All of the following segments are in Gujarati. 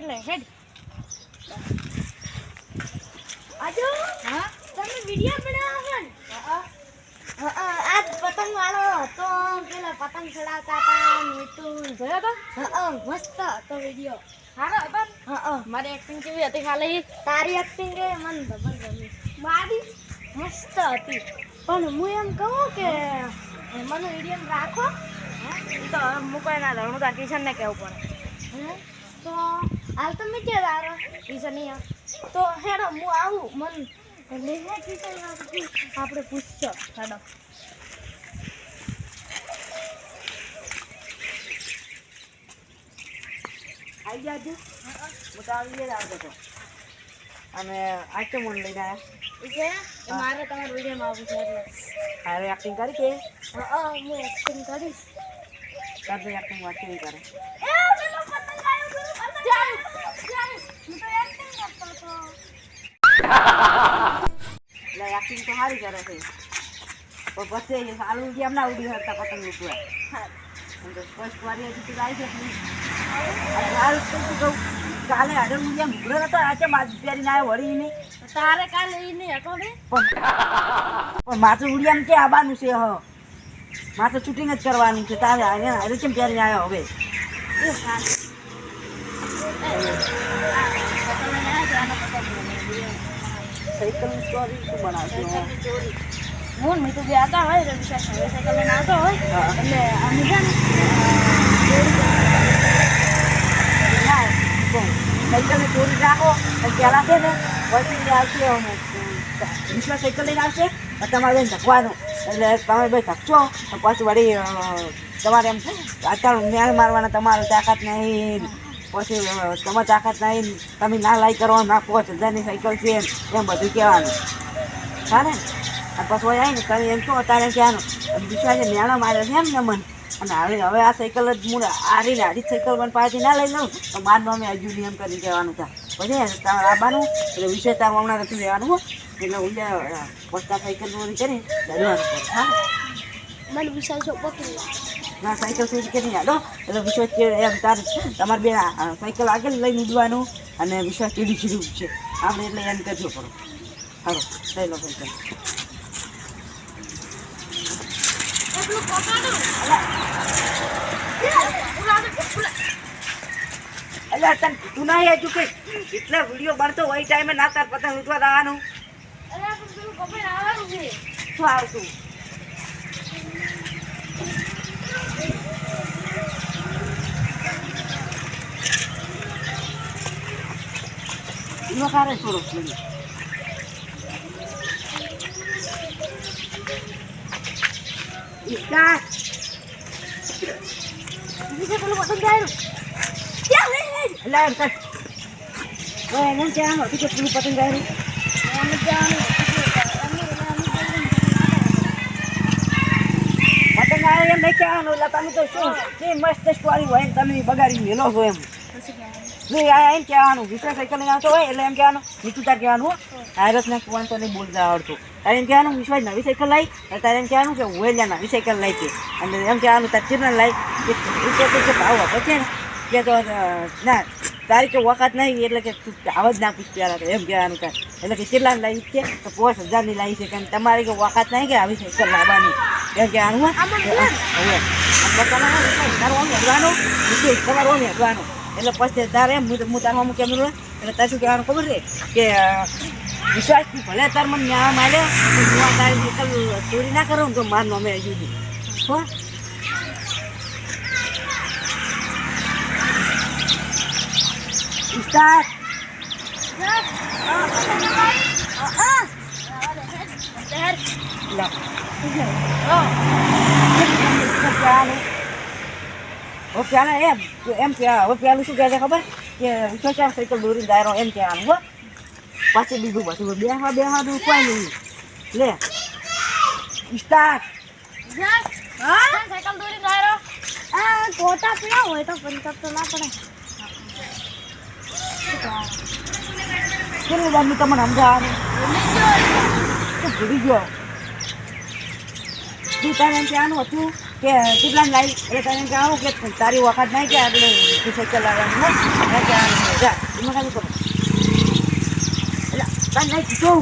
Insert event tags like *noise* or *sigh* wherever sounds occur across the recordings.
એટલે હેડ. આજો હા? તમે વીડિયો બનાવો ને? આ પતંગ વાળો હતો. પેલા પતંગ ચડાવતા હતા મિતુલ જોયો તો? હા મસ્ત હતો વીડિયો. સારો હતો હા મારી એક્ટિંગ કેવી હતી ખાલી? તારી એક્ટિંગ એ મને ડબલ ગમી. મારી? મસ્ત હતી. પણ હું એમ કહું કે મને વીડિયો રાખો. તો હવે મૂકાય ના દઉં હું તો કિશન ને કહેવું પડે? તો હાલ તમે કે વારો? કિશન નહીં આવે. તો હેડો હું આવું. મન લેહે કિશન આપણે પૂછશો. હેડો. આવી ગયા તું? હું તો આવી ગયા આવતો હતો અને આ કેમ મને લઈને આવ્યા મારે તમારા વિડીયોમાં આવવું છે એટલે. હારે એક્ટિંગ કરી કે? હા એક્ટિંગ કરીશ. તાર તો એક્ટિંગ વાત કેવી કરે એ પેલો પતંગ આવ્યો પેલો પતંગ આવ્યો ચાલ હું તો એક્ટિંગ કરતો હતો એટલે એક્ટિંગ તો સારી કરે છે. પણ પછી સારું કેમ ના ઉડી હતા પતંગ ઉપર. ફર્સ્ટ વારી હજી તું આવી છે સારું તો કહું કાલે હું જેમ ઉભરો હતો આજે આજ પહેરીને આવ્યો વળી નહીં? તારે કાલે એ નહીં હતો ને? પણ માથું ઉડી એમ કે આવવાનું છે હ. માથું શૂટિંગ જ કરવાનું છે તારે હારે હારે કેમ પહેરીને આવ્યો હવે એ સારું સાયકલની સ્ટોરી શું બનાવશું? હું મીઠું બે હતા હોય રવિ સાયકલ લઈને આવતો હોય એટલે અમે છે ને સાયકલને ચોરી રાખો પહેલાં છે ને વળીને આવશે અમે વિશ્વાસ સાયકલ લઈને આવશે તમારે બેન ધકવાનું. એટલે તમે ભાઈ ધકશો તો પછી વળી તમારે એમ અત્યારે મેળ મારવાના તમારે તાકાત નહીં. પછી તમે તાકાત નહીં. તમે ના લાઈ કરવા ના પાંચ, હજારની સાયકલ છે એમ બધું કહેવાનું. હા ને અને પછી વળી આવીને તમે એમ શું એમ કહેવાનું અને વિશ્વાસે મેળો મારે છે એમ ને મન. અને હવે હવે આ સાયકલ જ મૂળ આરી આરી સાયકલ મને પાછી ના લઈ લઉં. તો માર અમે હજુ નિયમ કરી કહેવાનું હતા પછી તમારે આવવાનું એટલે વિશે તાર હમણાં નથી લેવાનું હો. એટલે ઉલ્લે પોતા સાયકલ ચોરી કરી હા? મને વિશાલ છો પકડી ના સાયકલ ચોરી કરીને હાલો. એટલે વિશ્વાસ કે એમ તાર તમારે બે સાયકલ આગળ લઈને ઉડવાનું અને વિશ્વાસ ચીડી જરૂર છે. આપણે એટલે એમ કરજો પડો હાલો લઈ લો સાયકલ. એટલે તને તું ના હજુ કે એટલે વીડિયો બનતો હોય ટાઈમે ના તાર પતંગ ઉઠવા જવાનું. શું આવતું? એનો કારે. થોડો વીડિયો ઇસ્કા બીજે પેલું પતંગ આવ્યું? ક્યાં એમ પતંગ આવે નહીં કહેવાનું એટલે તમે તો શું જે મસ્ત સ્ટોરી હોય તમે બગાડી મેલો છો એમ. નહીં આ એમ કહેવાનું. વિશ્વાસ સાયકલ લઈને આવતો હોય એટલે એમ કહેવાનું. નીચું તાર કહેવાનું હો. કોણ ને તો નહીં બોલતા આવડતું. તારે એમ કહેવાનું વિશ્વાસ નવી સાયકલ લાવી અને તારે એમ કહેવાનું કે હું લ્યા નવી સાયકલ લાવી છે અને એમ કહેવાનું તાર ચીરને લાવી કે ભાવ આપે છે ને? કે તો ના તારી કે વખત નહીં એટલે કે તું આવ જ ના પૂછ પહેલાં એમ કહેવાનું કાંઈ એટલે કે કેટલા લાવી છે તો પોસ હજારની લાવી છે કે તમારી કે વખત નહીં કે આવી સાયકલ લાવવાની. એમ કહેવાનું હો. હવે તમારે આમ હેડવાનું તમારું આમ હેડવાનું. એટલે પછી તારે એમ હું હું તારું આમ કેમ રહું એટલે તારે શું કહેવાનું ખબર છે કે વિશ્વાસ ભલે તાર મને ન્યા માલે હું આ તારી ચોરી ના કરું તો માર અમે હજુ નહીં હો સ્ટાર્ટ લા હવે પેલા એમ એમ કે હવે પેલું શું કહે છે ખબર? કે વિશ્વાસ ચાર સાયકલ દોરીને દાયરો એમ કહેવાનું હો. પાછી બીજું પાછું બે હા દઉં કોઈ નહીં. લે. સ્ટાર્ટ સાયકલ દોરી આ કોટા પીવા હોય તો પંચર તો ના પડે. કેટલી વાર તમને સમજાવવાનું ભૂલી ગયો? તું તારે કહેવાનું હતું? કે કેટલાને લાવી એટલે તને જાણું કે તારી વખત નહીં કે આગળ વિષય ચલાવવાનું લાવવાની હોય મેં જા એમાં કાંઈ કરો. એટલે તને નહીં કીધું.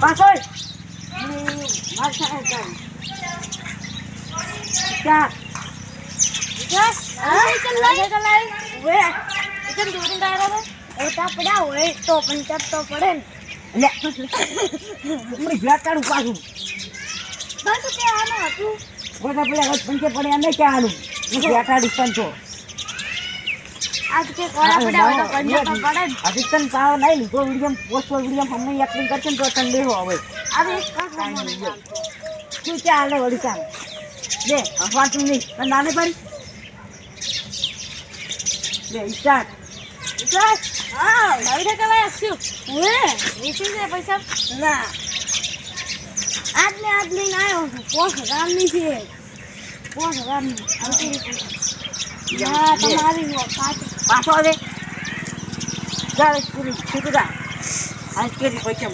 પાછળ ક્યાં તો પંચર તો પડે ને. એટલે કાઢું *laughs* પાછું. બસ કે આનું હતું. બધા પેલા વચ પંચે પડે એમ ક્યાં આલું હું ભેટ પંચો આજ કે કોળા પડ્યા હોય તો પંચર તો પડે ને અધિકતમ પાવ નહીં લીધો વિડીયમ પોસ્ટો વિડીયમ અમને એક્ટિંગ કરશે ને તો તને હવે. શું ચાલે વળી ચાલ લે વાંચું નહીં. નાને પડી? લે સ્ટાર્ટ બસ હા નવી લાવી આપશું વે વેચી છે પૈસા. ના. આજ ને આજ લઈને આવ્યો છું. પોસ હજારની છે. પોસ હજારની. ના તમારી પાછો. આવે પૂરી જા. આજ કેરી પૈસા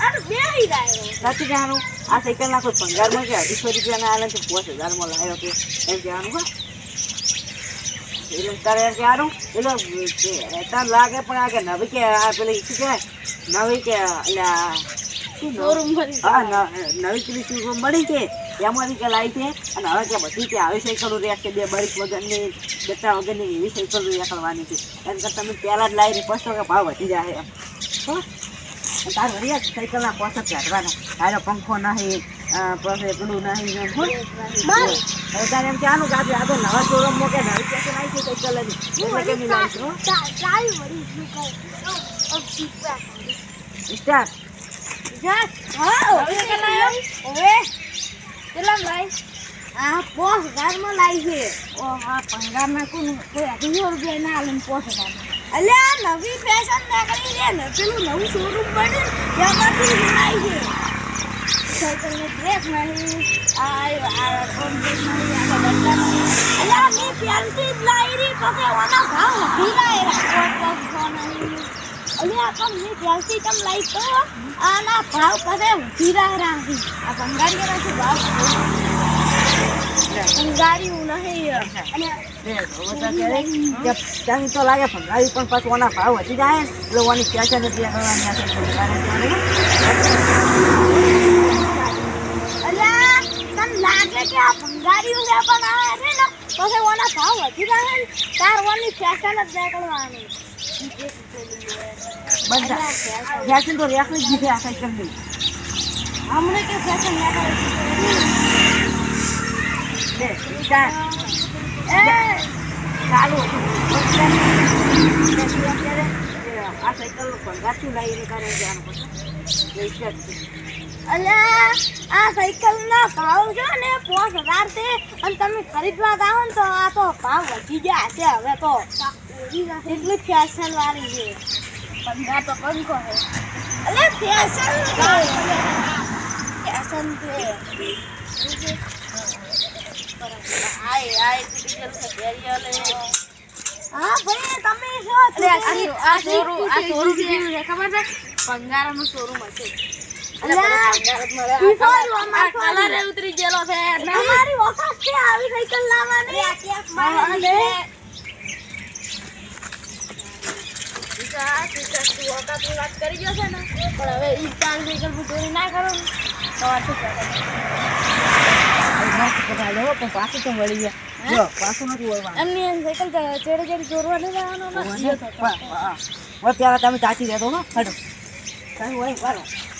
આ તો બેહી જાય નથી જાણું આ સાયકલ ના કોઈ ભંગારમાં કે અઢીસો રૂપિયાના આલે તો પાંચ હજારમાં લાવ્યો કે એમ કહેવાનું હા? એટલે તારે એમ કહેવાનું એટલે તાર લાગે પણ આ કે નવી કે આ પેલી શું કહેવાય? નવી કે એટલે શોરૂમ? હા નવી પેલી શું મળી છે. એમાંથી કે લાવી છે. અને હવે કે બધી કે આવી સાયકલો રહેશે બે બરીક વગરની બેટા વગરની એવી સાયકલો કરવાની છે. એમ કરતાં તમે પહેલાં જ લાવી પછી કે ભાવ વધી જાય એમ. હો? રહ્યા તાર સાયકલના પોસક કાઢવાના. તારો પંખો નહીં પછી પેલું નહીં. તારે એમ કે આજે આ તો નવા શોરૂમમાં કે નવી સાયકલ આવી છે એટલે કે નહીં લાવી છો સ્ટાર્ટ. હા સાયકલ લાવી કેટલા લાવી આ પોસ હજારમાં લાવી છે. ઓ આ પંગારમાં કોણ કોઈ અઢીસો રૂપિયા ના આલે પોસ હજારમાં. અલે આ નવી ફેશન નીકળી છે ને પેલું નવું શોરૂમ બન્યું જ લાવી છે. સાયકલનો બ્રેક નહીં આ આ બધા અલે મેં પહેલથી જ લાવી રહી પછી ઓના ભાવ વધી પગ અલે આ પણ મી પહેલથી તમ લઈ તો આના ભાવ કરે વધી જાય રાખી આ ભંગારી રાખી ભાવ? ભંગારી નહીં. અને હવે તો લાગે ગાડી પણ પાછું ઓના ભાવ વધી જાય. એટલે ઓની આ સાયકલ તારે અલ્યા તને લાગે કે આ ભંગારીઓ છે પણ આ છે ને પછી ઓના ભાવ વધી જાય ને તાર ઓની ફેશન જ નીકળવાની બધા ફેશન તો રેખલી જ દીધી આ સાયકલની હમણાં કે ફેશન. એ ચાલુ. અત્યારે આ સાયકલ ભંગારથી લાવીને તારે જવાનું પછી જઈ સ્ટાર્ટ. અલ્યા આ સાયકલ ના ભાવ છે ને પાંચ હજાર છે. અને તમે ખરીદવા જાઓ ને તો આ તો ભાવ વધી ગયા છે હવે તો. એટલી ફેશન વાળી છે. પંદર તો પંખો છે. અલે ફેશન ફેશન છે. હાય હાય છે હા ભાઈ તમે છો આ શોરૂમ આ શોરૂમ છે ખબર છે? ભંગારાનું શોરૂમ હશે. અલ્યા પીસો જ અમાર આ કલર ઉતરી ગયેલો છે. અમારી વખત છે આવી સાયકલ લાવવાની. અને ઈશા, ઈશા, તું વાત કરી ગયો છે ને. પણ હવે ઈ ચાલ સાયકલ પર ના કરો. ને તો આ કરે? હવે મસ્ત કપાય લે હો, પણ પાછું તો વળી ગયા જો પાછું નથી વળવાનું. એમની એમ સાયકલ ચેડે ચેડે ચોરવા નહીં જવાનો હવે પેલા તમે ચાચી રહેતો હો હટો હોય ઓમ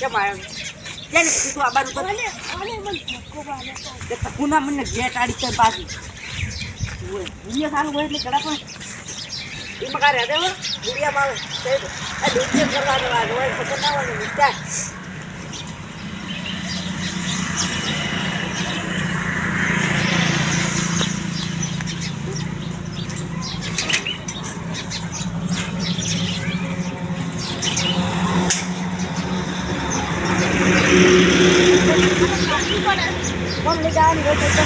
કેમ આવ્યો અને મને ગેટ આડી છે પાછી વીડિયો સારું હોય એટલે કડા પણ કાંઈ રહેતે હોય દુનિયામાં તે આ દુનિયા કરવા દેવા હોય ખબર ના હોય ને વિચાર કોણ લઈ જવાની હોય તો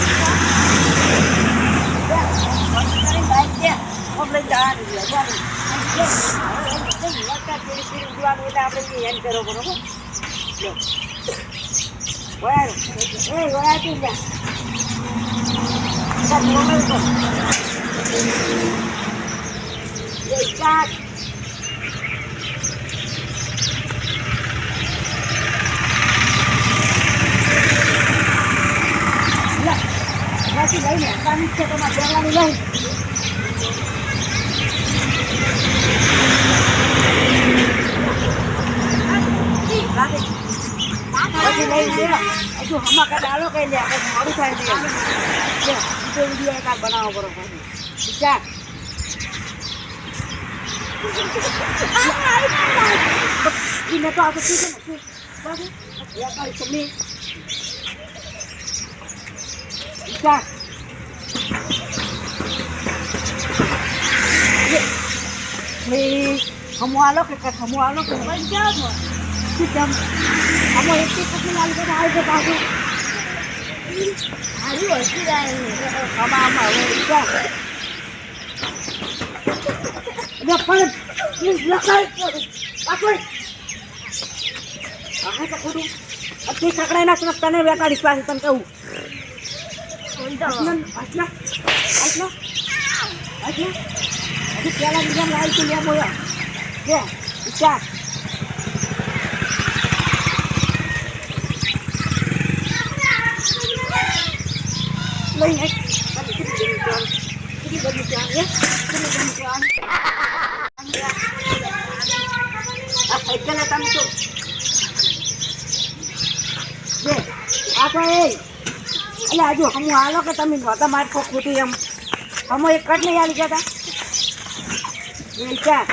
કોણ લઈ જવાની હોય બોલો. આપણે એમ કરો બરોબર. લે, લઈને હસવાની છે તમારે પહેરવાની નહીં પછી લઈ લે હજુ હમા કાંઈ ડાલો કઈ લે પછી મોડું થાય છે લે બીજો વીડિયો એકાદ બનાવો કરો પછી વિચાર તો આ તો કીધું ને બાબુ એકાદ તમે વિચાર હમો આલો કે હમો આલો કે પણ cái cái કેમ cái એક cái પછી લાલ બધા આવી જાય પાછું હારું હસી જાય આમાં આમાં હવે વિચાર એટલે પણ લખાય આપણે હા તો ખોટું અતિ સકડાઈ નાખ તને બેકાડીશ પાછી તને કહું. આટલા આટલા આટલા આટલા હજી પેલા બીજા લાવી તું લે બોલા લે વિચાર લઈ ને કેટલી બધી જાન કેટલી બધી આ સાયકલ તમે તો બે આપણે એ. એટલે હજુ હમું હાલો કે તમે નહોતા મારી ખોટી એમ. હમો એક કટ નહીં હાલી જતા? એ વિચાર.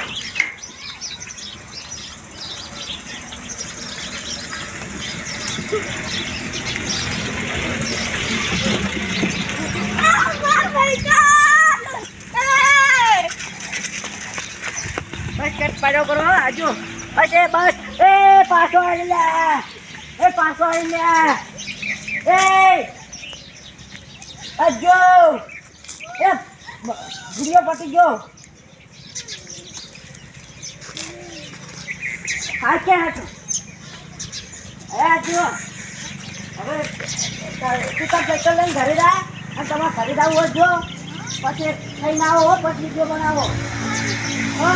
બસ કટ પડ્યો કરો આજુ બસ એ બસ. એ, પાછો આવી લે. એ, પાછો આવી લે. એ. અજો એ ગુડિયો પટી ગયો. હા ક્યાં હતો એ જો હવે તું તાર સાયકલ લઈને ઘરે જા અને તમારે ઘરે જવું હોય જો પછી ખાઈને આવો હો, પછી વીડિયો બનાવો હો?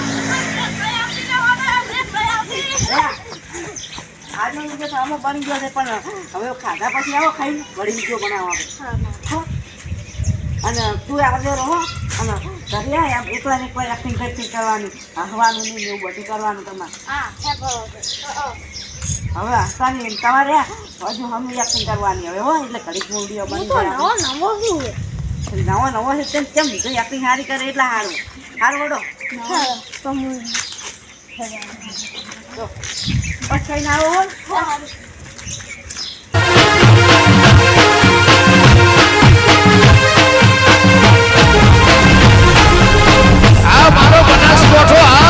આજનો વીડિયો તો આમાં બની ગયો છે પણ હવે ખાધા પછી આવો ખાઈ વળી વીડિયો બનાવો આપણે હો? અને તું આવજો રહો અને ઘરે આય આમ એકલા એક્ટિંગ કરતી કરવાની. હસવાનું નહીં એવું બધું કરવાનું તમારે. હવે હસવાની એમ તમારે હજુ હમ એક્ટિંગ કરવાની હવે હો એટલે ઘડીક હું બની નવો નવો છે નવો નવો છે તેમ કેમ? બીજું એક્ટિંગ સારી કરે એટલે સારું સારું વડો તો પછી જો. આવો મારો બનાસકોઠો આ